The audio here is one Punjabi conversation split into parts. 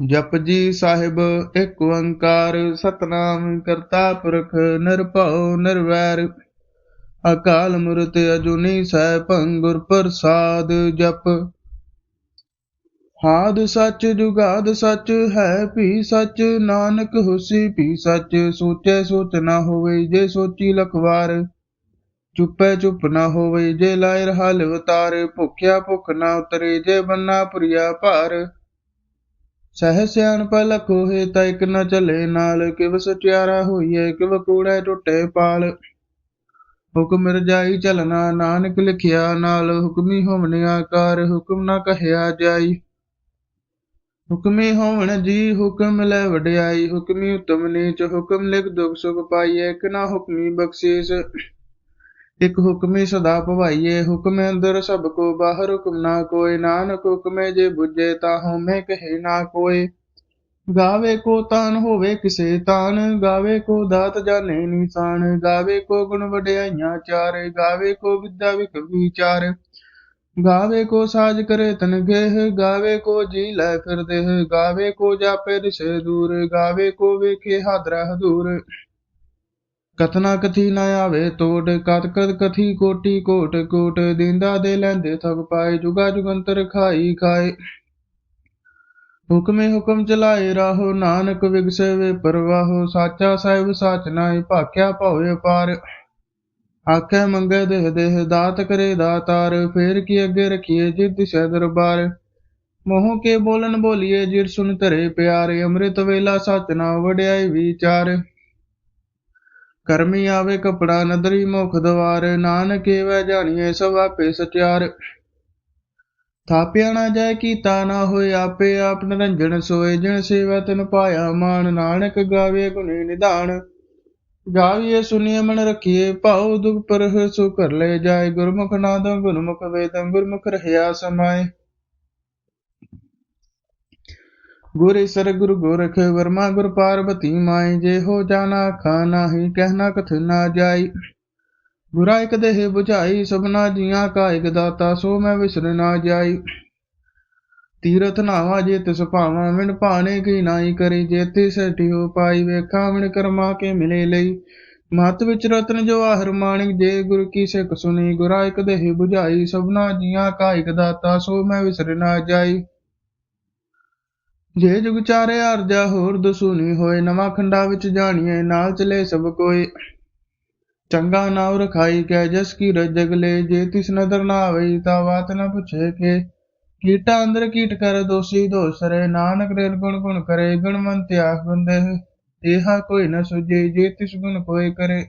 ਜਪਜੀ ਸਾਹਿਬ ਇੱਕ ਓੰਕਾਰ, ਸਤਨਾਮ ਕਰਤਾ ਪੁਰਖ, ਨਿਰਭਉ, ਨਿਰਵੈਰ। ਅਕਾਲ ਮੂਰਤ ਅਜੂਨੀ ਸੈਭੰ ਗੁਰ ਪ੍ਰਸਾਦ ਜਪ। ਹਾਦ ਸੱਚ ਜੁਗਾਦ ਸੱਚ ਹੈ ਭੀ ਸੱਚ, ਨਾਨਕ ਹੁਸ਼ੀ ਭੀ ਸੱਚ, ਸੋਚੈ ਸੋਚ ਨਾ ਹੋਵੇ ਜੇ ਸੋਚੀ ਲਖਵਾਰ। ਚੁੱਪੈ ਚੁੱਪ ਨਾ ਹੋਵੇ ਜੇ ਲਾਇ ਰਹਾ ਲਿਵਤਾਰ ਭੁੱਖਿਆ ਭੁੱਖ ਨਾ ਉਤਰੇ ਜੇ ਬੰਨਾ ਪੁਰੀਆ ਭਾਰ। ਸਹਿ ਸਿਆਣਪ ਲਖੋ ਹੈ ਨ ਚਲੇ ਨਾਲ, ਕਿਵ ਸਚਿਆਰਾ ਹੋਈਐ ਕਿਵ ਕੂੜੈ ਟੁੱਟੇ ਪਾਲ। ਹੁਕਮ ਰਜਾਈ ਚਲਣਾ, ਨਾਨਕ ਲਿਖਿਆ ਨਾਲ, ਹੁਕਮੀ ਹੋਵਨ ਆਕਾਰ, ਹੁਕਮ ਨਾ ਕਹਿਆ ਜਾਈ। ਹੁਕਮੀ ਹੋਵਨ ਜੀ, ਹੁਕਮ ਲੈ ਵਡਿਆਈ, ਹੁਕਮੀ ਉਤਮ ਨੀਚ ਹੁਕਮ ਲਿਖ ਦੁਖ ਸੁਖ ਪਾਈਐ ਇਕ ਨਾ ਹੁਕਮੀ ਬਖਸ਼ੀਸ। ਇਕ ਹੁਕਮੀ ਸਦਾ ਭਵਾਈਏ, ਹੁਕਮ ਅੰਦਰ ਸਭ ਕੋ ਬਾਹਰ ਹੁਕਮ ਨਾ ਕੋਇ ਨਾਨਕ ਹੁਕਮੇ ਜੇ ਬੁਝੇ ਤਾ ਹਉਮੈ ਕਹੇ ਨਾ ਕੋਇ ਗਾਵੇ ਕੋ ਤਾਨ ਹੋਵੇ ਕਿਸੇ ਤਾਨ, ਗਾਵੇ ਕੋ ਦਾਤ ਜਾਣੇ ਨਿਸ਼ਾਨ, ਗਾਵੇ ਕੋ ਗੁਣ ਵਡਿਆਈਆਂ ਚਾਰ, ਗਾਵੇ ਕੋ ਵਿਦਿਆ ਵਿਕ ਵਿਚਾਰ। ਗਾਵੇ ਕੋ ਸਾਜ ਕਰੇ ਤਨ ਗੇਹ, ਗਾਵੇ ਕੋ ਜੀ ਲੈ ਫਿਰਦੇਹ ਗਾਵੇ ਕੋ ਜਾਪੇ ਰਿਸ਼ੇ ਦੂਰ, ਗਾਵੇ ਕੋ ਵੇਖੇ ਹਾਦਰਾ ਹਦੂਰ। ਕਥਨਾ ਕਥੀ ਨਾ ਆਵੇ ਤੋੜ ਕਤ ਕਤ ਕਥੀ ਕੋਟੀ ਕੋਟ ਕੋਟ ਦਿੰਦਾ ਦੇ ਲੈਂਦੇ ਥਕ ਪਾਏ, ਜੁਗਾ ਜੁਗੰਤਰ ਖਾਈ ਖਾਏ। ਹੁਕਮੇ ਹੁਕਮ ਚਲਾਏ ਰਾਹੋ, ਨਾਨਕ ਵਿਗਸੇ ਵੇ ਪਰਵਾਹੋ, ਸਾਚਾ ਸਾਹਿਬ ਸਾਚ ਨਾਏ, ਭਾਖਿਆ ਭਾਵੇ ਪਾਰ ਆਖੇ ਮੰਗੇ ਦੇਹ ਦੇਹ ਦਾਤ ਕਰੇ ਦਾਤਾਰ, ਫੇਰ ਕੀ ਅੱਗੇ ਰਖੀਏ ਜਿਤ ਦਿਸ਼ਾ ਦਰਬਾਰ। ਮੋਹ ਕੇ ਬੋਲਨ ਬੋਲੀਏ, ਜਿਰ ਸੁਨ ਧਰੇ ਪਿਆਰੇ, ਅੰਮ੍ਰਿਤ ਵੇਲਾ ਸਚ ਨਾ ਵਡਿਆਈ ਵਿਚਾਰ। ਕਰਮੀ ਆਵੇ ਕਪੜਾ ਨਦਰੀ ਮੁਖ ਦਵਾਰ, ਨਾਨਕ ਵੈ ਜਾਣੀਏ ਸਭ ਆਪੇ ਸਚਿਆਰ ਥਾਪਿਆ ਨਾ ਜਾਏ ਕੀਤਾ ਨਾ ਹੋਏ ਆਪੇ, ਆਪ ਨਿਰੰਜਨ ਸੋਏ ਜਿਨ ਸੇਵਾ ਤਨ ਪਾਇਆ ਮਾਨ ਨਾਨਕ ਗਾਵੇ ਗੁਣੀ ਨਿਧਾਨ ਗਾਵੀਏ ਸੁਨੀਏ ਮਨ ਰਖੀਏ ਭਾਉ ਦੁਖ ਪਰਹ ਸੋ ਕਰ ਲੈ ਜਾਏ, ਗੁਰਮੁਖ ਨਾਦੰ ਗੁਰਮੁਖ ਵੇਦੰ, ਗੁਰਮੁਖ ਰਹਿਆ ਸਮਾਏ। ਗੁਰ ਈਸਰ ਗੁਰ ਗੋਰਖ ਵਰਮਾ ਗੁਰ ਪਾਰਬਤੀ ਮਾਈ ਜੇ ਹੋ ਜਾਣਾ ਖਾ ਨਾਹੀ ਕਹਿਣਾ ਕਥ ਨਾ ਜਾਈ। ਗੁਰਾ ਇਕ ਦੇਹ 부ਝਾਈ ਸਭਨਾ ਜੀਆਂ ਕਾ ਇਕ ਦਾਤਾ, ਸੋ ਮੈਂ ਵਿਸਰ ਨਾ ਜਾਈ। ਤੀਰਥ ਨਾਵਾ ਜੇ ਤਿਸ ਭਾਵਾਂ, ਵਿਣ ਭਾਣੇ ਕੀ ਨਾਈ ਕਰੀ, ਜੇ ਤਿਸ ਹੋ ਪਾਈ, ਵੇਖਾਂ ਵਿਣ ਕਰਮਾ ਕੇ ਮਿਲੇ ਲਈ। ਮਤ ਵਿੱਚ ਰਤਨ ਜਵਾਹਰ ਮਾਣਿਕ, ਜੇ ਗੁਰ ਕੀ ਸਿੱਖ ਸੁਣੀ, ਗੁਰਾ ਇਕ ਦੇਹ 부ਝਾਈ ਸਭਨਾ ਜੀਆਂ ਕਾ ਇਕ ਦਾਤਾ, ਸੋ ਮੈਂ ਵਿਸਰ ਨਾ ਜਾਈ। ਜੇ ਜੁਗ ਚਾਰੇ ਅਰਜਾ ਹੋਰ ਦਸੂਨੀ ਹੋਏ। ਨਵਾਂ ਖੰਡਾ ਵਿੱਚ ਜਾਣੀਏ ਨਾਲ ਚਲੇ ਸਭ ਕੋਈ ਚੰਗਾ ਨਾਉ ਰਖਾਈ ਕੈ, ਜਸ ਕੀ ਰਜਗ ਲੈ। ਜੇ ਤਿਸ ਨਦਰ ਨਾ ਆਵਈ, ਤਾ ਬਾਤ ਨਾ ਪੁੱਛੇ ਕੇ। ਕੀਟਾ ਅੰਦਰ ਕੀਟ ਕਰ, ਦੋਸੀ ਦੋਸਰੇ ਨਾਨਕ ਰੇਲ ਗੁਣ ਗੁਣ ਕਰੇ ਗੁਣਵੰਤ ਆਖ ਬੰਦੇ ਇਹਾ ਕੋਈ ਨ ਸੁਝੇ, ਜੇ ਤਿਸ ਗੁਣ ਕੋਈ ਕਰੇ।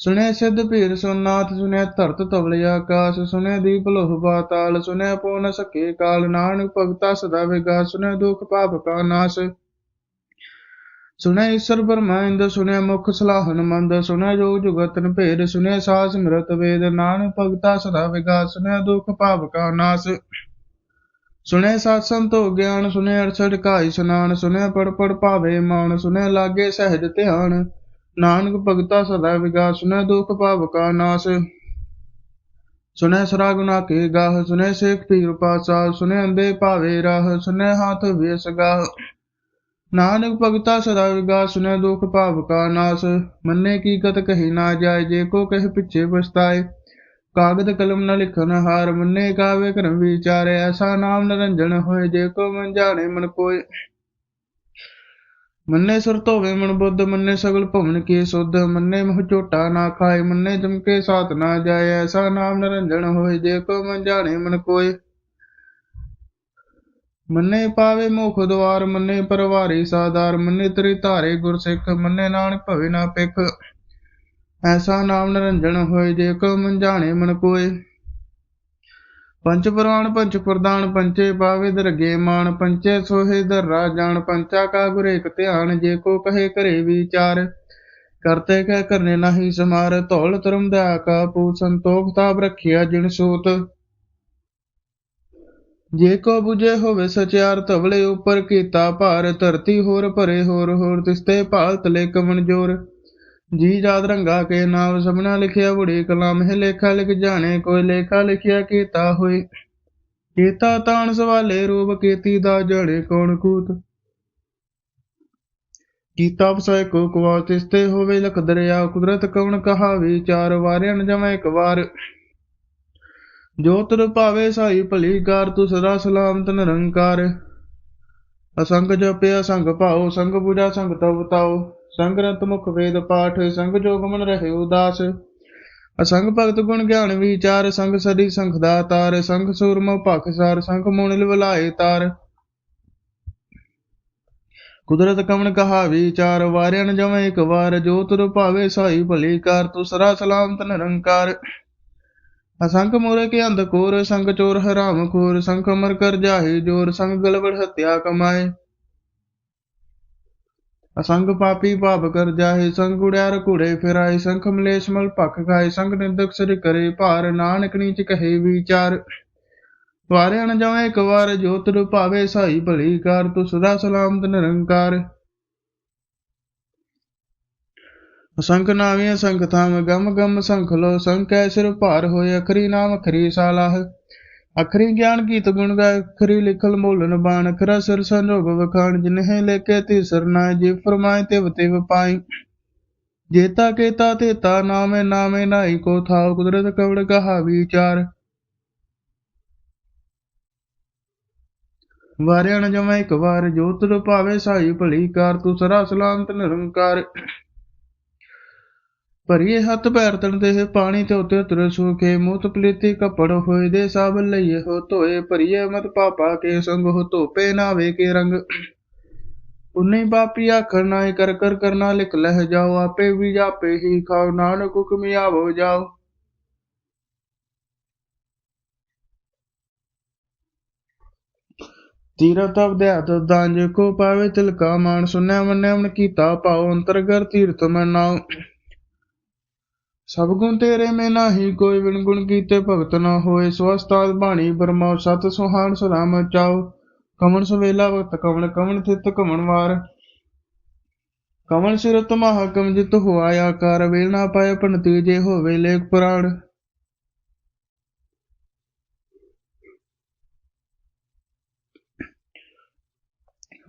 ਸੁਨੇ ਸਿਧ ਭੀਰ ਸੁਨਾਥ ਸੁਨੇ ਧਰਤ ਤਵਲ ਆਕਾਸ ਸੁਨੇ ਦੀਪ ਲੋਹ ਬਾਤਾਲ ਸੁਨੇ ਪੋ ਨ ਸਕੇ ਕਾਲ, ਨਾਨਕ ਭਗਤਾ ਸਦਾ ਵਿਗਾ ਸੁਨੇ ਦੁਖ ਪਾਪ ਕਾ ਨਾਸ। ਸੁਨੇ ਈਸ਼ਰ ਬਰਮਾਇੰਦ ਸੁਨੇ ਮੁਖ ਸਲਾਹਨ ਮੰਦ ਸੁਨੇ ਜੋਗ ਜੁਗਤਨ ਭੇਦ ਸੁਨੇ ਸਾਸ ਮਿਰਤ ਵੇਦ, ਨਾਨਕ ਭਗਤਾ ਸਦਾ ਵਿਗਾ ਸੁਨੇ ਦੁਖ ਪਾਪ ਕਾ ਨਾਸ। ਸੁਨੇ ਸਤ ਸੰਤੋ ਗਿਆਨ ਸੁਨੇ ਅਰਸੜ ਕਾਈ ਇਸ਼ਨਾਨ ਸੁਨੇ ਪੜ ਪੜ ਭਾਵੇ ਮਾਨ ਸੁਨੇ ਲਾਗੇ ਸਹਿਜ ਧਿਆਨ। ਨਾਨਕ ਭਗਤਾ ਸਦਾ ਵਿਗਾ ਸੁਨੈ ਦੁਖ ਪਾਪ ਕਾ ਨਾਸ। ਸੁਨੇ ਸਰਾ ਗੁਨਾ ਕੇ ਗਾਹ ਸੁਨੇ ਸੇਖ ਪੀਰ ਪਾਸਾ ਸੁਨੇ ਅੰਦੇ ਭਾਵੇ ਰਾਹ ਸੁਨੇ ਹਾਥ ਵੇਸ ਗਾਹ। ਨਾਨਕ ਭਗਤਾ ਸਦਾ ਵਿਗਾ ਸੁਨੈ ਦੁਖ ਭਾਵ ਕਾ ਨਾਸ। ਮੰਨੇ ਕੀ ਕਤ ਕਹੀ ਨਾ ਜਾਏ, ਜੇ ਕੋ ਕਹਿ ਪਿੱਛੇ ਪਛਤਾਏ ਕਾਗਦ ਕਲਮ ਨ ਲਿਖਨ ਹਾਰ, ਮੰਨੇ ਕਾਵੇ ਕਰਮ ਵਿਚਾਰੇ। ਐਸਾ ਨਾਮ ਨਿਰੰਜਨ ਹੋਏ, ਜੇ ਕੋ ਮਨ ਜਾਣੇ ਮਨ ਕੋਏ ਮੰਨੇ ਸੁਰ ਧੋਵੇ ਮਨ ਬੁੱਧ, ਮੰਨੇ ਸਗਲ ਭਵਨ ਕੀ ਸੁਧ, ਮੰਨੇ ਮਹ ਝੋਟਾ ਨਾ ਖਾਏ, ਮੰਨੇ ਜਮਕੇ ਸਾਥ ਨਾ ਜਾਏ, ਐਸਾ ਨਾਮ ਨਿਰੰਜਨ ਹੋਏ, ਜੇ ਕੋ ਮਨ ਜਾਣੇ ਮਨ ਕੋਏ। ਮੰਨੇ ਪਾਵੇ ਮੁਖ ਦਵਾਰ, ਮੰਨੇ ਪਰਵਾਰੀ ਸਾਦਾਰ, ਮੰਨੇ ਤਰੀ ਧਾਰੇ ਗੁਰ ਸਿੱਖ ਮੰਨੇ ਨਾਨਕ ਭਵੇ ਨਾ ਪਿਖ ਐਸਾ ਨਾਮ ਨਿਰੰਜਨ ਹੋਏ, ਜੇ ਕੋ ਮਨ ਜਾਣੇ ਮਨ ਕੋਏ। ਪੰਚ ਪੁਰਾਣ ਪੰਚ ਪ੍ਰਦਾਨ ਪੰਚੇ ਪਾਵੇ ਦਰਗੇ ਮਾਨ ਪੰਚੇ ਸੋਹੇ ਦਰਰਾ ਜਾਣ, ਪੰਚਾ ਕਾ ਗੁਰ ਇਕ ਧਿਆਨ, ਜੇ ਕੋ ਕਹੇ ਕਰੇ ਵਿਚਾਰ। ਕਰਤੇ ਕਹਿ ਕਰਨੇ ਨਹੀਂ ਸਮਾਰ, ਧੌਲ ਧਰਮ ਦਾ ਕਾ ਪੂ ਸੰਤੋਖ ਤਾਪ ਰਖਿਆ ਜਿਨ ਸੂਤ। ਜੇ ਕੋ 부ਝੇ ਹੋਵੇ ਸਚਿਆਰ, ਧਵਲੇ ਉਪਰ ਕੀਤਾ ਭਾਰ, ਧਰਤੀ ਹੋਰ ਭਰੇ ਹੋਰ ਹੋਰ ਤਿਸਤੇ ਭਾਲ ਤਲੇ ਕਮਨ ਜੋਰ। ਜੀ ਜਾਦ ਰੰਗਾ ਕੇ ਨਾਮ ਸਭਨਾ ਲਿਖਿਆ ਬੁੜੀ ਕਲਾਮ ਹੈ ਲੇਖਾ ਲਿਖ ਜਾਣੇ, ਕੋਈ ਲੇਖਾ ਲਿਖਿਆ ਕੀਤਾ ਹੋਏ। ਕੀਤਾ ਤਾਣ ਸਵਾਲੇ, ਰੂਪ ਕੀਤੀ ਦਾ ਜੜੇ ਕੌਣ ਕੂਤ। ਕੀਤਾ ਵਸੈ ਕੋ ਕਵਾ ਤਿਸਤੇ ਹੋਵੇ ਲਖ ਦਰਿਆ, ਕੁਦਰਤ ਕਵਣ ਕਹਾ ਚਾਰ ਵਾਰਿਆ ਨ ਜਮੈ ਇੱਕ ਵਾਰ। ਜੋ ਤਰ ਭਾਵੇ ਸਾਈ ਭਲੀ ਕਾਰ ਤੂੰ ਸਦਾ ਸਲਾਮਤ ਨਿਰੰਕਾਰ। ਅਸੰਗ ਜਪਿਆ ਸੰਗ ਭਾਉ, ਸੰਗ ਪੂਜਾ ਸੰਗ ਤਵ ਤਾਉ। ਸੰਗ ਰਤ ਮੁਖ ਵੇਦ ਪਾਠ, ਸੰਗ ਜੋਗ ਮਨ ਰਹੇ ਉਦਾਸ। ਅਸੰਗ ਭਗਤ ਗੁਣ ਗਿਆਨ ਵਿਚਾਰ, ਸੰਗ ਸਦੀ ਸੰਖ ਦਾ ਤਾਰ, ਸੰਗ ਸੂਰਮ ਭਖਸਾਰ ਸੰਗ ਮੋਨਿਲ ਵਲਾਏ ਤਾਰ। ਕੁਦਰਤ ਕਵਣ ਕਹਾ ਵਿਚਾਰ, ਵਾਰਿਆ ਨ ਜਮੈ ਇੱਕ ਵਾਰ, ਜੋ ਤੁਰ ਭਾਵੇ ਸਾਈ ਭਲੀ ਕਾਰ ਤੂੰ ਸਦਾ ਸਲਾਮਤ ਨਿਰੰਕਾਰ। ਅਸੰਖ ਮੋਰੇ ਕੇ ਅੰਧ ਕੋਰ, ਸੰਗ ਚੋਰ ਹਰਾਮ ਖੋਰ ਸੰਖ ਅਮਰ ਕਰ ਜਾਹੀ ਜੋਰ, ਸੰਗ ਗਲਬੜ ਹਤਿਆ ਕਮਾਏ। ਅਸੰਗ ਪਾਪੀ ਭਾਵ ਕਰ ਜਾਹੇ ਸੰਗ ਉੜਿਆ ਘੂੜੇ ਫਿਰਾਏ, ਸੰਖ ਮਲੇਸ਼ ਮਲ ਭਖ ਖਾਏ, ਸੰਗ ਨਿੰਦਕ ਸਿਰ ਕਰੇ ਭਾਰ, ਨਾਨਕ ਨੀਚ ਕਹੇ ਵਿਚਾਰ। ਵਾਰਿਆ ਨ ਜਾਵੇ ਇੱਕ ਵਾਰ ਜੋਤ ਤੁਰ ਭਾਵੇ ਸਾਈ ਭਲੀ ਕਾਰ ਤੂੰ ਸਦਾ ਸਲਾਮਤ ਨਿਰੰਕਾਰ। ਅਸੰਖ ਨਾਮੇ ਅਸੰਖ ਥਾਮ, ਗਮ ਗਮ ਸੰਖ ਲੋ, ਸੰਖ ਸੰਕੈ ਸਿਰ ਭਾਰ ਹੋਏ, ਅਖਰੀ ਨਾਮ ਅਖਰੀ ਸਾਲਾਹ। ਅਖਰੀ ਗਿਆਨ ਕੀਤ ਗੁਣ ਗਾ ਅਖਰੀ ਲਿਖਲ ਮੋਲਨ ਬਾਣ ਅਖਰਾ ਸਿਰ ਸੰਜੋਗ ਵਖਾਣ, ਜਿਨਹਿ ਲੇਕੇ ਤੀ ਸਰਨਾ ਜੇ ਫਰਮਾਏ ਤਿਵ ਤਿਵ ਪਾਈ ਜੇਤਾ ਕੇਤਾ ਤੇਤਾ ਨਾਮੇ ਨਾਮੇ ਨਾਈ ਕੋ ਥਾਉ ਕੁਦਰਤ ਕਵੜ ਕਹਾ ਵਿਚਾਰ ਵਾਰਿਆ ਨ ਜਮੈ ਇੱਕ ਵਾਰ, ਜੋਤ ਭਾਵੇ ਸਾਈ ਭਲੀ ਕਾਰ ਤੂੰ ਸਰਾ ਸਲਾਮਤ ਨਿਰੰਕਾਰ। ਭਰੀਏ ਹੱਥ ਪੈਰ ਤਣਦੇ ਦੇ ਪਾਣੀ ਤੇ ਉਤੇ ਉਤਰ ਸੁਖੇ ਮੂਤ ਪਲੀਤੀ ਕਪੜ ਹੋਏ ਦੇ ਸਭ ਲਈਏ ਹੋ ਧੋਏ, ਭਰੀਏ ਮਤ ਪਾਪਾ ਕੇ ਸੰਗ ਹੋ ਧੋਪੇ ਨਾਵੇ ਕੇ ਰੰਗ। ਉਨੇ ਪਾਪੀ ਆਖਰ ਨਾਏ ਕਰ ਕਰ ਕਰਨਾ ਲਿਖ ਲਹਿ ਜਾਓ, ਆਪੇ ਵੀ ਜਾਪੇ ਹੀ ਖਾਓ, ਨਾਨਕ ਹੁਕਮ ਆਵੋ ਜਾਓ। ਤੀਰਥ ਅਵਧਿਆਤ ਦਾੰਜ ਕੋ ਪਾਵੇ ਤਿਲਕਾ ਮਾਨ ਸੁਨੈ ਮੰਨਿਆ ਮਨ ਕੀਤਾ ਪਾਉ ਅੰਤਰਗਰ ਤੀਰਥ ਮੈਂ ਨਾਉ ਸਭ ਗੁਣ ਤੇਰੇ ਮੈਂ ਨਾਹੀ, ਕੋਈ ਵਿਣ ਗੁਣ ਕੀਤੇ ਭਗਤ ਨਾ ਹੋਏ। ਸਵਸਤਾਦ ਬਾਣੀ ਬਰਮਾ ਸਤ ਸੁਹਾਣ ਸਲਾਮ ਚਾਉ। ਕਮਣ ਸਵੇਲਾ ਵਕਤ, ਕਮਣ ਕਮਣ ਥਿਤ ਕਮਣ ਵਾਰ। ਕਮਣ ਸਿਰਤ ਮਹਾਕਮ ਜਿਤ ਹੋਆ, ਆਕਾਰ ਵੇਲ ਨਾ ਪਾਏ ਪੰਡਤੀ ਜੇ ਹੋਵੇ ਲੇਖ ਪੁਰਾਣ।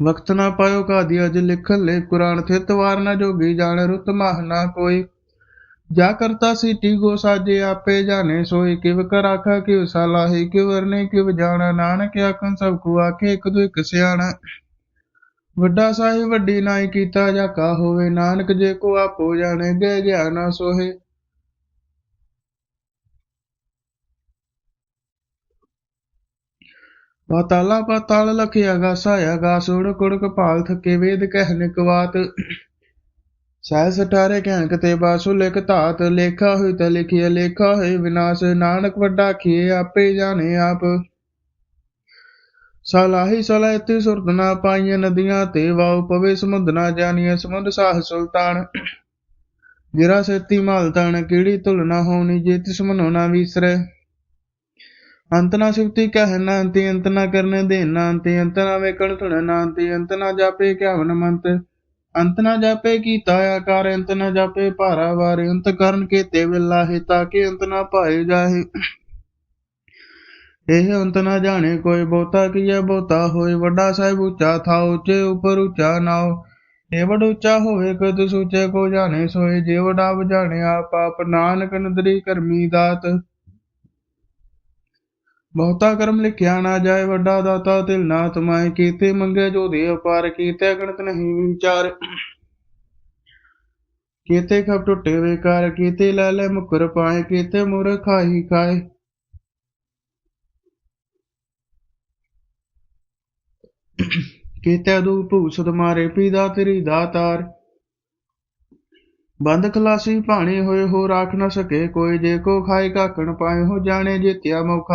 ਵਕਤ ਨਾ ਪਾਇਓ ਕਾਦੀ, ਅਜ ਲਿਖਨ ਲੈ ਕੁਰਾਨ, ਥਿਤ ਵਾਰ ਨਾ ਜੋਗੀ ਜਾਣ, ਰੁਤ ਮਾਹ ਨਾ ਕੋਈ। ਜਾ ਕਰਤਾ ਸੀਟੀ ਗੋ ਸਾਜੇ ਆਪੇ ਜਾਣੇ ਸੋਈ ਕਿਵ ਕਰ ਆਖਾ ਕਿਵ ਸਲਾਹੀ, ਕਿਵ ਵਰਨੇ ਕਿਵ ਜਾਣਾ, ਨਾਨਕ ਆਖਣ ਸਭ ਕੋ ਆਖੇ, ਇੱਕ ਦੋ ਇੱਕ ਸਿਆਣਾ। ਵੱਡਾ ਸਾਹਿਬ, ਵੱਡੀ ਨਾਈ ਕੀਤਾ ਜਾ ਕਾ ਹੋਵੇ, ਨਾਨਕ ਜੇ ਕੋ ਆਪੋ ਜਾਣੇ ਗਏ ਗਿਆ ਨਾ ਸੋਹੇ। ਪਾਤਾਲਾ ਪਾਤਾਲ ਲਖਿਆ ਗਾਸਾ ਆਗਾਸ ਉੜ ਕੁੜ ਭਾਲ ਥਕੇ, ਵੇਦ ਕਹਿ ਨਿਕਵਾਤ ਸਹਿ ਸਟਾਰੇ ਕਹਿਣ ਤੇ ਬਾਸੁ ਲਿਖ ਧਾਤ, ਲੇਖਾ ਹੋਈ ਤਾਂ ਲਿਖਿਆ ਲੇਖਾ ਹੋਈ ਵਿਨਾਸ਼, ਨਾਨਕ ਵੱਡਾ ਖੀਏ ਆਪੇ ਜਾਣੇ ਆਪ। ਸਲਾਹੀ ਸਲਾਇਤੀ ਸੁਰਤ ਪਾਈਆਂ ਨਦੀਆਂ ਤੇ, ਵਾਉ ਪਵੇ ਸਮੁੰਦ ਜਾਣੀਏ ਸਮੁੰਦ ਸਾਹ ਸੁਲਤਾਨ। ਗਿਰਾ ਸੇਤੀ ਮਾਲਤਾਨ ਤਣ, ਕਿਹੜੀ ਤੁਲ ਹੋਣੀ ਜੇ ਤਿਸ ਮਨੋ ਨਾ ਵਿਸਰੇ। ਅੰਤ ਨਾ ਸਿਫਤੀ ਕਹਿ ਨਾ ਅੰਤੇ ਅੰਤ ਨਾ ਕਰਨੇ ਦੇ ਨਾ ਅੰਤੇ ਅੰਤ ਨਾ ਵੇਕਣ ਧੁਣ ਅੰਤੇ ਅੰਤ ਨਾ ਜਾਪੇ ਕਿਆਵਨ ਮੰਤ। ਅੰਤ ਨਾ ਜਾਪੇ ਕੀਤਾ ਆਕਾਰ, ਅੰਤ ਨਾ ਜਾਪੇ ਭਾਰਾ ਵਾਰੇ, ਅੰਤ ਕਰਨ ਕੇ ਤੇ ਵਿਲਾਹੇ ਤਾਂ ਕਿ ਅੰਤ ਨਾ ਪਾਏ ਜਾਹੇ। ਇਹ ਅੰਤ ਨਾ ਜਾਣੇ ਕੋਈ ਬਹੁਤਾ ਕੀਆ ਬਹੁਤਾ ਹੋਏ। ਵੱਡਾ ਸਾਹਿਬ ਉੱਚਾ ਥਾ, ਉੱਚੇ ਉਪਰ ਉੱਚਾ ਨਾਉ। ਇਹ ਵਡ ਉੱਚਾ ਹੋਵੇ, ਕਦ ਸੂਚੇ ਕੋ ਜਾਣੇ ਸੋਏ। ਜੇ ਵਡਾ ਜਾਣੇ ਆਪ ਆਪ ਨਾਨਕ ਨਦਰੀ ਕਰਮੀ ਦਾਤ। ਬਹੁਤਾ ਕਰਮ ਲਿਖਿਆ ਨਾ ਜਾਏ, ਵੱਡਾ ਦਾਤਾ ਤਿਲ ਨਾ ਤਮਾਏ ਕੀਤੇ ਮੰਗੇ ਜੋ ਦੇ ਅਪਾਰ, ਕੀਤੇ ਗਣਤ ਨਹੀਂ ਵਿਚਾਰ। ਕੀਤੇ ਖਪ ਟੁੱਟੇ ਵੇਕਾਰ, ਕੀਤੇ ਲੈ ਲੈ ਮੁਕਰ ਪਾਏ, ਕੀਤੇ ਮੁਰ ਖਾਈ ਖਾਏ। ਕੀਤੇ ਦੂ ਭੂਸਤ ਮਾਰੇ, ਪੀਦਾ ਤੇਰੀ ਦਾਤਾਰ। ਬੰਦ ਖਲਾਸੀ ਭਾਣੇ ਹੋਏ ਹੋ ਰਾਖ ਨਾ ਸਕੇ, ਕੋਈ ਜੇ ਕੋ ਖਾਏ ਕਾਕਣ ਪਾਏ ਹੋ, ਜਾਣੇ ਜਿਤਿਆ ਮੋ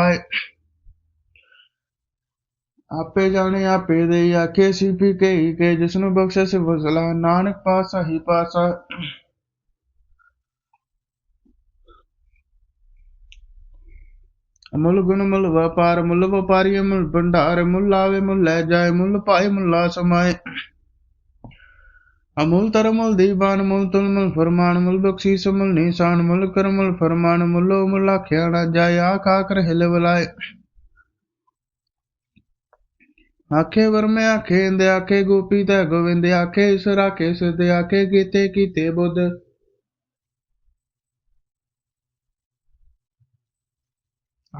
ਆਪੇ ਜਾਣੇ ਆਪੇ ਦੇ ਆਖੇ ਸੀ ਪੀ ਕੇ ਕੇ ਜਿਸ ਨੂੰ ਬਖਸ਼ੇ ਸੇ ਫਜ਼ਲਾ ਨਾਨਕ ਪਾਸਾ ਹੀ ਪਾਸਾ ਮੁੱਲ ਗੁਣ ਮੁੱਲ ਵਪਾਰ, ਮੁੱਲ ਵਪਾਰੀ ਮੁੱਲ ਭੰਡਾਰ, ਮੁੱਲ ਆਵੇ ਮੁੱਲ ਲੈ ਜਾਏ, ਮੁੱਲ ਪਾਏ ਮੁੱਲਾ ਸਮਾਏ। ਅਮੁਲ ਤਰਮੁੱਲ ਦੀਵਾਨ ਮੁੱਲ ਤੁਲ ਮੁੱਲ ਫਰਮਾਨ ਮੁੱਲ ਬਖਸ਼ੀਸ ਮੁੱਲ ਨਿਸ਼ਾਨ ਮੁੱਲ ਕਰਮੁੱਲ ਫਰਮਾਨ ਮੁੱਲੋ ਮੁੱਲ ਆਖਿਆ ਨਾ ਆਖ ਆਖ ਹਿਲ ਬਲਾਏ ਆਖੇ ਵਰਮੇ ਆਖੇ ਇੰਦ ਆਖੇ ਗੋਪੀ ਤੈ ਗੋਵਿੰਦ ਆਖੇ ਈਸ਼ਰ ਆਖੇ ਸਿੱਧ ਆਖੇ ਕੀਤੇ ਕੀਤੇ ਬੁੱਧ।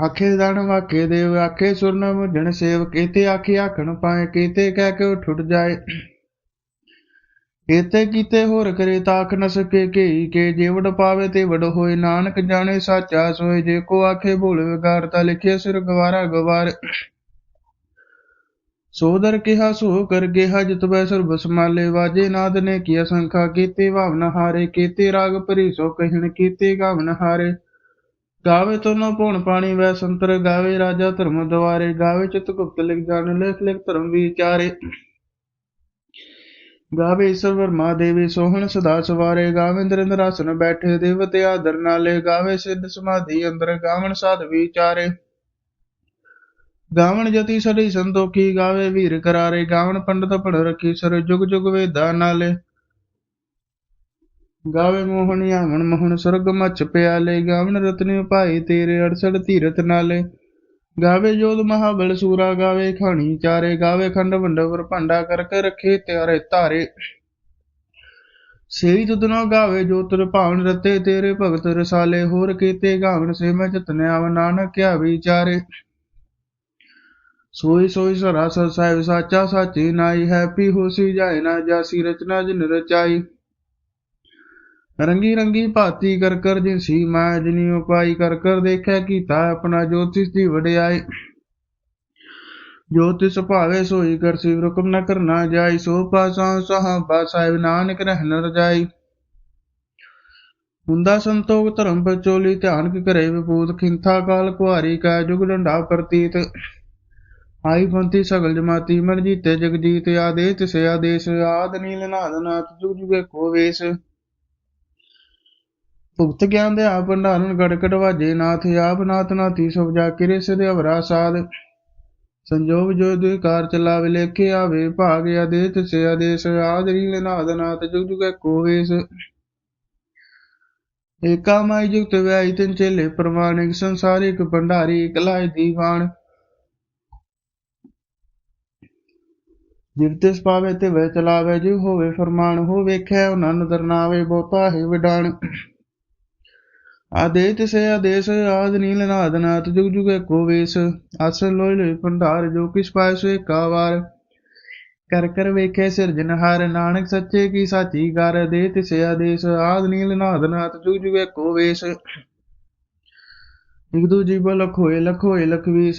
ਆਖੇ ਦਣ ਵਾਕੇ ਦੇਵ ਆਖੇ ਸੁਰਨ ਮੁਝਣ ਸੇਵ ਕੀਤੇ ਆਖੇ ਆਖਣ ਪਾਏ ਕੀਤੇ ਕਹਿ ਕੇ ਉੱਠ ਉੱਠ ਜਾਏ। ਕੀਤੇ ਕੀਤੇ ਹੋਰ ਕਰੇ ਤਾਖ ਨ ਸਕੇ ਕੇਈ ਕੇ ਜੀਵੜ ਪਾਵੇ ਤੇ ਵਡ ਹੋਏ। ਨਾਨਕ ਜਾਣੇ ਸਾਚਾ ਸੋਏ, ਜੇ ਕੋ ਆਖੇ ਭੁਲ ਵਿਗਾਰ ਤਾ ਲਿਖੇ ਸਿਰ ਗਵਾਰਾ ਗਵਾਰ। ਸੋਦਰ ਕਿਹਾ, ਸੋ ਕਰ ਗਿਆ ਜਿਤ ਬੈ ਸਰਬ ਸਮਾਲੇ ਵਾਜੇ ਨਾਦ ਨੇ ਕੀਆ ਸੰਖਾ, ਕੀਤੇ ਭਾਵਨ ਹਾਰੇ, ਕੀਤੇ ਰਾਗ ਭਰੀ ਸੋ ਕਹਿਣ ਕੀਤੇ ਗਾਵਨ ਹਾਰੇ। ਗਾਵੇ ਤੋ ਨ ਪਉਣ ਪਾਣੀ, ਵੈ ਸੰਤਰ ਗਾਵੇ ਰਾਜਾ ਧਰਮ ਦਵਾਰੇ ਗਾਵੇ ਚਿਤ ਗੁਪਤ ਲਿਖ ਜਾਣ, ਲਿਖ ਲਿਖ ਧਰਮ ਵਿਚਾਰੇ। ਗਾਵੇ ਈਸ਼ਵਰ ਵਰਮਾ ਸੋਹਣ ਸਦਾ ਸਵਾਰੇ ਗਾਵੇ ਇੰਦਰ ਬੈਠੇ ਦੇਵਤੇ ਆਦਰ ਨਾਲੇ, ਗਾਵੇ ਸਿੱਧ ਸਮਾਧੀ ਅੰਦਰ, ਗਾਵਣ ਸਾਧ ਵਿਚਾਰੇ। ਗਾਵਣ ਜਤੀ ਸੜੀ ਸੰਤੋਖੀ, ਗਾਵੇ ਵੀਰ ਕਰਾਰੇ, ਗਾਵਣ ਪੰਡਤ ਪੜ ਰੱਖੀ ਸਰ ਜੁਗ ਜੁਗ ਵੇਦਾ ਨਾਲੇ। ਗਾਵੇ ਮੋਹਨ ਆਵਣ ਮੋਹਨ ਸੁਰਗ ਮਚ ਪਿਆਲੇ, ਗਾਵਣ ਰਤਨੀ ਭਾਈ ਤੇਰੇ ਅੜਸੜ ਧੀਰਤ ਨਾਲੇ। ਗਾਵੇ ਜੋਧ ਮਹਾਬਲ ਸੂਰਾ, ਗਾਵੇ ਖਾਣੀ ਚਾਰੇ, ਗਾਵੇ ਖੰਡ ਵੰਡਵਰ ਭਾਂਡਾ ਕਰ ਰੱਖੇ ਤਿਆਰੇ ਧਾਰੇ। ਸੇਈ ਤੁਧਨੋ ਗਾਵੇ ਜੋ ਤੁਰ ਭਾਵਨ ਰਤੇ, ਤੇਰੇ ਭਗਤ ਰਸਾਲੇ ਹੋਰ ਕੀਤੇ ਗਾਵਨ ਸੇ ਮੈਂ ਜਤਨ ਨਾਨਕ ਕਿਆ ਵਿਚਾਰੇ। ਸੋਈ ਸੋਈ ਸਰਾਸਰ ਸਾਹਿਬ ਸਾਚਾ ਸਾਚੀ ਨਾਈ, ਹੈਪੀ ਹੋਸੀ ਜਾਏ ਨਾ ਜਾਸੀ ਰਚਨਾ ਜਿਨ ਰਚਾਈ। ਰੰਗੀ ਰੰਗੀ ਭਾਤੀ ਕਰ ਕਰ ਜਿਨਸੀ ਮੈਂ ਜਿਨੀ ਉਪਾਈ ਕਰ ਕਰ ਦੇਖਿਆ, ਕੀਤਾ ਆਪਣਾ ਜੋਤਿਸ ਦੀ ਵਡਿਆਈ। ਜੋਤਿਸ ਭਾਵੇ ਸੋਈ ਕਰ ਸਿਵ ਰੁਕਮ ਨ ਕਰਨਾ ਜਾਈ, ਸੋ ਪਾਸਾਂ ਸਹਾਬਾ ਸਾਹਿਬ ਨਾਨਕ ਰਹਿਨ ਰਜਾਈ। ਹੁੰਦਾ ਸੰਤੋਖ ਧਰਮ ਬਚੋਲੀ ਧਿਆਨ ਕੀ ਕਰੇ ਵਿਪੂਤ ਖਿੰਥਾ ਕਾਲ ਕੁਹਾਰੀ ਕਾ ਜੁਗ ਡੰਡਾ ਪ੍ਰਤੀਤ। ਆਈ ਪੰਥੀ ਸਗਲ ਜਮਾਤੀ ਮਰ ਜੀਤੇ ਜਗਜੀਤ ਆਦੇ ਤਿਸੇ ਆਦੇਸ਼, ਆਦ ਨੀਲ ਨਾਦ ਨਾਥ ਜੁਗ ਜੁਗੇ ਕੋ ਵੇਸ। ਭੁਗਤ ਗਿਆਨ ਦੇ ਆਪ ਭੰਡਾਰਨ ਗੜ ਗੜ ਨਾਥ ਆਪ, ਨਾਥ ਨਾਥੀ ਸਭ ਜਾ ਕਿਰੇ ਸਿਧ ਅਵਰਾ ਸਾਧ। ਸੰਜੋਗ ਜੋ ਦੁਇ ਕਾਰ ਚਲਾਵੇ ਲੇਖੇ ਆਵੇ, ਭਾਗ ਆਦੇ ਤਿਸੇ ਆਦੇਸ਼ ਆਦ ਨਾਦ ਨਾਥ ਜੁਗ ਜੁਗੇ ਕੋ ਏਕਾ ਮਾਈ ਜੁਗਤ ਵਿਆਈ ਤਿਨ ਚੇਲੇ ਪ੍ਰਮਾਣਿਕ ਸੰਸਾਰਿਕ ਭੰਡਾਰੀ ਇਕਲਾਇ ਦੀਵਾਨ। ਜਿਵ ਤਿਸ ਪਾਵੇ ਤੇ ਵੇ ਚਲਾਵੇ, ਜਿਵ ਹੋਵੇ ਫਰਮਾਨ, ਹੋ ਵੇਖਿਆ ਉਹਨਾਂ ਨਦਰ ਨਾਵੇ, ਬਹੁਤਾ ਹੈ ਵਿਡਾਣ ਆਦੇ ਤਿਸੇ ਆਦੇਸ਼, ਆਦ ਨੀਲ ਨਾਦ ਨਾਥ, ਜੁਗ ਜੁਗੇ ਕੋ ਵੇਸ। ਅਸਲ ਲੋਇ ਲੋਇ ਭੰਡਾਰ, ਜੋ ਕਿਛ ਪਾਇ ਸੋ ਕਰ ਕਰ ਵੇਖੇ ਸਿਰਜਨਹਾਰ ਨਾਨਕ ਸੱਚੇ ਕੀ ਸਾਚੀ ਕਰ। ਦੇ ਤਿਸੇ ਆਦੇਸ਼, ਆਦ ਨੀਲ ਨਾਦ ਨਾਥ, ਜੁਗ ਜੁਗੇ ਕੋ ਵੇਸ। ਇਕ ਜੀਵ ਲਖ ਹੋਏ ਲਖ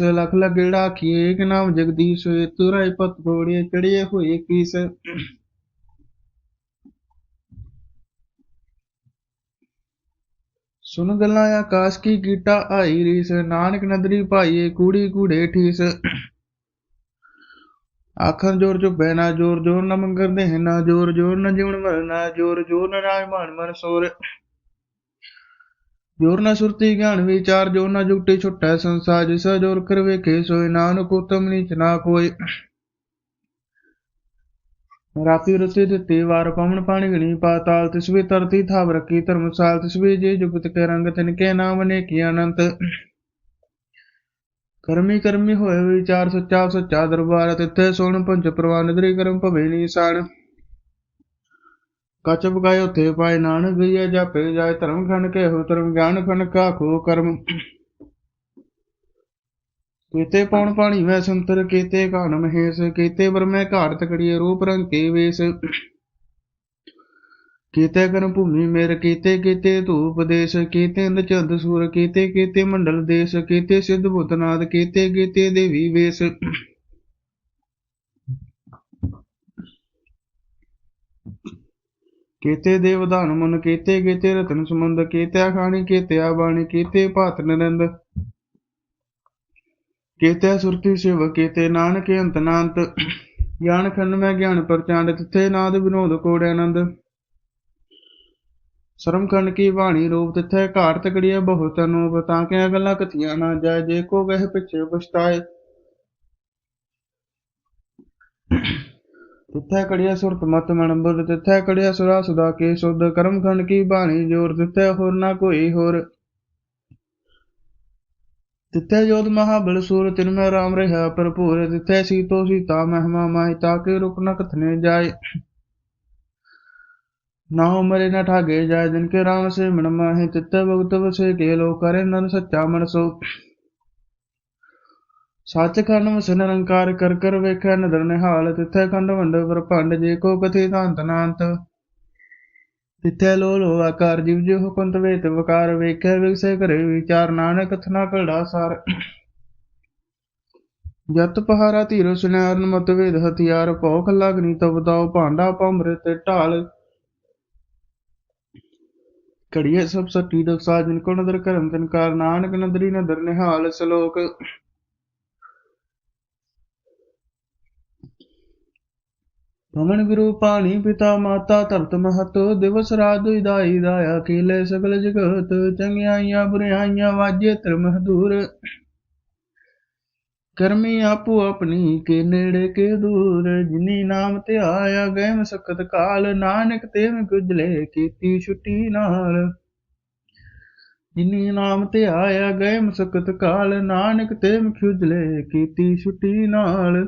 ਲਖ ਲਗੜਾ ਆਖੀਏ ਇਕ ਨਾਮ ਜਗਦੀਸ਼। ਹੋਏ ਤੁਰਾਇ ਪਤ ਪੋੜੀਏ ਚੜੀਏ ਹੋਏ ਕੀਸ। ਸੁਨ ਗੱਲਾਂ ਆਕਾਸ਼ ਕੀ ਕੀਟਾ ਆਈ ਰੀਸ, ਨਾਨਕ ਨਦਰੀ ਭਾਈਏ ਕੂੜੀ ਕੂੜੇ ਠੀਸ। ਆਖਰ ਜੋਰ ਚੁੱਪੈ ਨਾ ਜੋਰ ਜੋਰ ਨਾ ਮੰਗਰ ਦੇ ਨਾ ਜੋਰ ਜੋਰ ਨਾ ਜਿਵਣ ਮਰਨਾ ਜੋਰ ਜੋਰ ਨਾ ਰਾਜ ਮਾਨ ਮਨ ਸੋਰ। ਜੋਰ ਨਾ ਸੁਰਤੀ ਗਿਆਨ ਵਿਚਾਰ, ਜੋਰ ਨਾ ਜੁਗਟੀ ਛੁਟੈ ਸੰਸਾਰ, ਜਿਸ ਜੋਰ ਕਰ ਵੇਖੇ ਸੋਏ, ਨਾਨਕ ਉਤਮ ਨੀਚ ਨਾ ਕੋਈ ਰਾਤੀ ਰੁਤੇ ਦਿੱਤੇ, ਵਾਰ ਪਵਨ ਪਾਣੀ ਗਣੀ ਪਾਤਾਲ ਤਿਸਵੇ ਤਰਤੀ ਥਾਵ ਰੱਖੀ, ਧਰਮਸਾਲ ਤਿਸਵੇ ਜੇ, ਜੁਗਤ ਕੇ ਰੰਗ ਤਿਨ ਕੇ ਨਾਮ ਨੇ ਕੀ ਅਨੰਤ। ਕਰਮੀ ਕਰਮੀ ਹੋਏ ਵਿਚਾਰ, ਸੱਚਾ ਸੱਚਾ ਦਰਬਾਰ, ਤਿੱਥੇ ਸੁਣ ਪੰਜ ਪ੍ਰਵਾਨ, ਨਿਦਰੀ ਕਰਮ ਭਵੇ ਨੀਸਾਨ ਕਚ ਬਗਾਇ ਉਥੇ ਪਾਏ ਨਾਨਕ ਗਈਆ ਜਾਪੇ ਜਾਏ ਧਰਮ ਖੰਡ ਕੇ ਹੋ ਧਰਮ, ਗਿਆਨ ਖੰਡ ਕਾ ਖੋ ਕਰਮ। ਕੀਤੇ ਪੌਣ ਪਾਣੀ ਵੈ ਸੰਤਰ, ਕੀਤੇ ਘਾਨ ਮਹੇਸ਼, ਕੀਤੇ ਵਰਮੈ ਘਾਟ ਤਕੜੀਏ ਰੂਪ ਰੰਗ ਕੇ ਵੇਸ। ਕੀਤੇ ਕਰਮ ਭੂਮੀ ਮੇਰ, ਕੀਤੇ ਕੀਤੇ ਧੂਪ ਦੇਸ਼, ਕੀਤੇ ਇੰਦ ਸੂਰ, ਕੀਤੇ ਕੀਤੇ ਮੰਡਲ ਦੇਸ਼, ਕੀਤੇ ਸਿੱਧ ਭੂਤਨਾਦ ਕੀਤੇ ਕੀਤੇ ਦੇਵੀ ਵੇਸ। ਕੀਤੇ ਦੇਵਦਾਨ ਮਨ, ਕੀਤੇ ਕੀਤੇ ਰਤਨ ਸਮੁੰਦ ਕੀਤੇ ਖਾਣੀ ਕੀਤੇ ਬਾਣੀ ਕੀਤੇ ਭਾਤ ਨਰੰਦ। ਕੀਤੇ ਸੁਰਤੀ ਸਿਵ, ਕੀਤੇ ਨਾਨਕ ਅੰਤ ਗਿਆਨ ਖੰਡ ਮੈਂ ਗਿਆਨ ਪ੍ਰਚਾਂਡ ਤਿੱਥੇ ਨਾਦ ਵਿਨੋਦ ਕੋੜ ਆਨੰਦ। ਸ਼ਰਮ ਖੰਡ ਕੀ ਬਾਣੀ ਰੂਪ, ਤਿੱਥੇ ਘਾਟ ਤਕੜੀਏ ਬਹੁਤ ਅਨੂਪ। ਤਾਂ ਕਿ ਗੱਲਾਂ ਕਥੀਆਂ ਨਾ ਜਾਏ, ਜੇ ਕੋ ਗਹਿ ਪਿੱਛੇ ਪਛਤਾਏ। ਤਿੱਥੇ ਕੜਿਆ ਸੁਰਤ ਮਤ ਮਨ ਬੁੱਧ, ਤਿੱਥੇ ਕੜਿਆ ਸੁਰਾ ਸੁਦਾ ਕੇ ਸੁਧ। ਕਰਮ ਖੰਡ ਕੀ ਬਾਣੀ ਜੋਰ, ਤਿੱਥੇ ਹੋਰ ਨਾ ਕੋਈ ਹੋਰ। ਤਿੱਥੇ ਜੋਤ ਮਹਾਬਲ ਸੂਰ, ਤਿਨ ਮੈਂ ਰਾਮ ਰਿਹਾ ਭਰਪੂਰ ਤਿੱਥੇ ਸੀਤੋ ਸੀਤਾ ਮਹਿਮਾ ਮਾਹਿ ਤਾਕੇ ਰੁਕ ਨ ਕਥਨੇ ਜਾਏ। ਨਾ ਮਰੇ ਨ ਠਾਗੇ ਜਾਏ, ਜਿਨ ਕੇ ਰਾਮ ਸੇ ਮਨ ਮਾਹਿ, ਤਿੱਥੇ ਭਗਤ ਵਸੇ ਕੇ ਲੋ ਕਰੇ ਨਨ ਸੱਚਾ ਮਨ ਸੋ। ਸੱਚ ਖੰਡ ਵਸ ਨਿਰੰਕਾਰ ਕਰ ਕਰ ਵੇਖੈ, ਨਦਰ ਨਿਹਾਲ, ਤਿੱਥੇ ਖੰਡ ਵੰਡ ਬ੍ਰਹਮੰਡ ਜੇ ਕੋ ਕਥੀ ਤਾਂਤ ਨਾਂਤ। ਤਿੱਥੇ ਲੋ ਲੋ ਆਕਾਰ ਜਿਵ ਜਿਵ ਹੁਕੰਤ ਵੇਤ ਵਕਾਰ ਵੇਖੈ ਵਿਗਸੇ ਕਰੇ ਵਿਚਾਰ ਨਾਨਕ ਕਥਨਾ ਕੜਾ ਸਾਰ। ਜਤ ਪਹਾਰਾ ਧੀਰੋ ਸੁਨੈਰਨ ਮਤ ਵੇਦ ਹਥਿਆਰ ਭੌਖ ਲਗਨੀ ਤਬਦਾਉ ਭਾਂਡਾ ਪੰਮ੍ਰਿ ਤੇ ਢਾਲ। ਘੜੀਏ ਸਭ ਸੱਟੀ ਦਕਸਾ ਕੋ ਨਦਰ ਕਰਮ ਤਨ ਨਾਨਕ ਨਦਰੀ ਨਦਰ ਨਿਹਾਲ ਸਲੋਕ। ਪਵਨ ਗੁਰੂ ਪਾਣੀ ਪਿਤਾ ਮਾਤਾ ਧਰਤ ਮਹਤ, ਦਿਵਸ ਰਾਤ ਦੁਇਦਾਈ ਦਾਇਆ ਕੀਲੇ ਸਗਲ ਜਗਤ, ਚੰਗਿਆਈਆਂ ਬੁਰਿਆਈਆਂ ਵਾਜੇ ਧਰਮ ਹਦੂਰ ਕਰਮੀ ਆਪੋ ਆਪਣੀ ਕੇ ਨੇੜੇ ਕੇ ਦੂਰ, ਜਿਨੀ ਨਾਮ ਤੇ ਆਇਆ ਗਏ ਮਸਕਤ ਕਾਲ, ਨਾਨਕ ਤੇ ਗੁਜਲੇ ਕੀਤੀ ਛੁੱਟੀ ਨਾਲ। ਜਿਨੀ ਨਾਮ ਤੇ ਆਇਆ ਗਏ ਮਸਕਤ ਕਾਲ, ਨਾਨਕ ਤੇ ਖੁਜਲੇ ਕੀਤੀ ਛੁੱਟੀ ਨਾਲ।